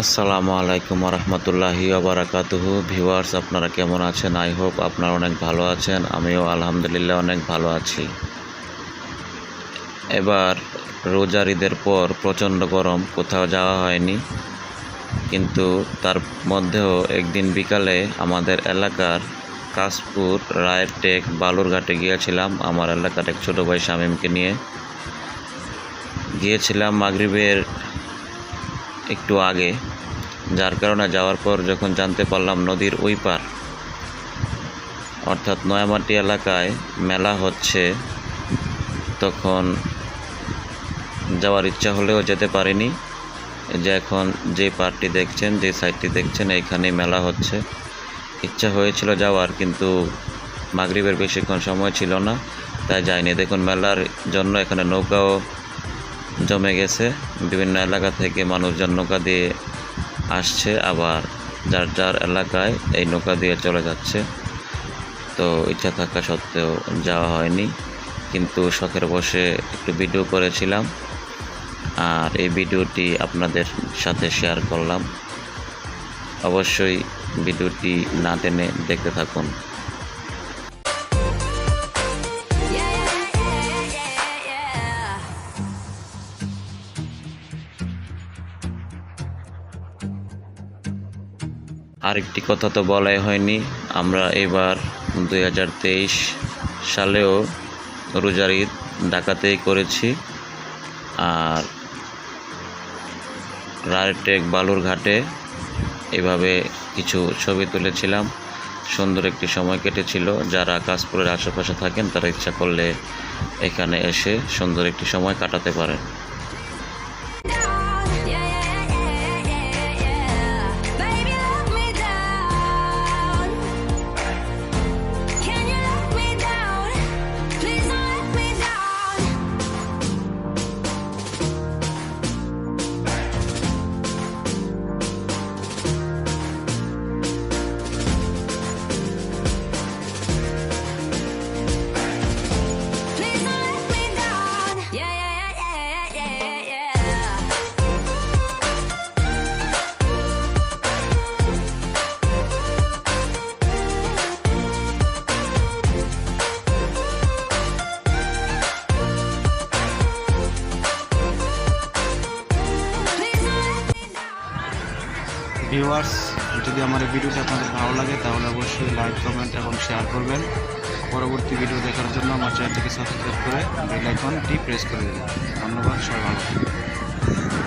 আসসালামু আলাইকুম রহমতুল্লাহি ওবরাকাতুহু। ভিউয়ার্স, আপনারা কেমন আছেন? আই হোপ আপনারা অনেক ভালো আছেন, আমিও আলহামদুলিল্লাহ অনেক ভালো আছি। এবার রোজার ঈদের পর প্রচণ্ড গরম, কোথাও যাওয়া হয়নি। কিন্তু তার মধ্যেও একদিন বিকালে আমাদের এলাকার কাশপুর রায়ের টেক বালুরঘাটে গিয়েছিলাম, আমার এলাকার এক ছোটো ভাই শামীমকে নিয়ে। গিয়েছিলাম মাগরিবের একটু আগে। যার কারণে যাওয়ার পর যখন জানতে পারলাম নদীর ওই পার, অর্থাৎ নয়ামাটি এলাকায় মেলা হচ্ছে, তখন যাওয়ার ইচ্ছা হলেও যেতে পারিনি। যে এখন যে পার্কটি দেখছেন, যে সাইডটি দেখছেন এইখানে মেলা হচ্ছে। ইচ্ছা হয়েছিল যাওয়ার, কিন্তু মাগরিবের বেশিক্ষণ সময় ছিল না, তাই যায়নি। দেখুন, মেলার জন্য এখানে নৌকাও জমে গেছে। বিভিন্ন এলাকা থেকে মানুষজন নৌকা দিয়ে আসছে, আবার যার যার এলাকায় এই নৌকা দিয়ে চলে যাচ্ছে। তো ইচ্ছা থাকা সত্ত্বেও যাওয়া হয়নি, কিন্তু শখের বসে একটু ভিডিও করেছিলাম। আর এই ভিডিওটি আপনাদের সাথে শেয়ার করলাম। অবশ্যই ভিডিওটি না টেনে দেখতে থাকুন। আরেকটি কথা তো বলাই হয়নি। আমরা এবার দুই হাজার তেইশ সালেও রোজার ঈদ ঢাকাতেই করেছি। আর রায়টেক বালুর ঘাটে এভাবে কিছু ছবি তুলেছিলাম। সুন্দর একটি সময় কেটেছিল। যারা কাশপুরের আশেপাশে থাকেন, তারা ইচ্ছা করলে এখানে এসে সুন্দর একটি সময় কাটাতে পারেন। ভিউয়ার্স যদি আমার ভিডিওটি আপনাদের ভালো লাগে, তাহলে অবশ্যই লাইক কমেন্ট এবং শেয়ার করবেন পরবর্তী ভিডিও দেখার জন্য আমার চ্যানেলটিকে সাবস্ক্রাইব করে বেল আইকনটি প্রেস করে দেবেন ধন্যবাদ, সবাই ভালো।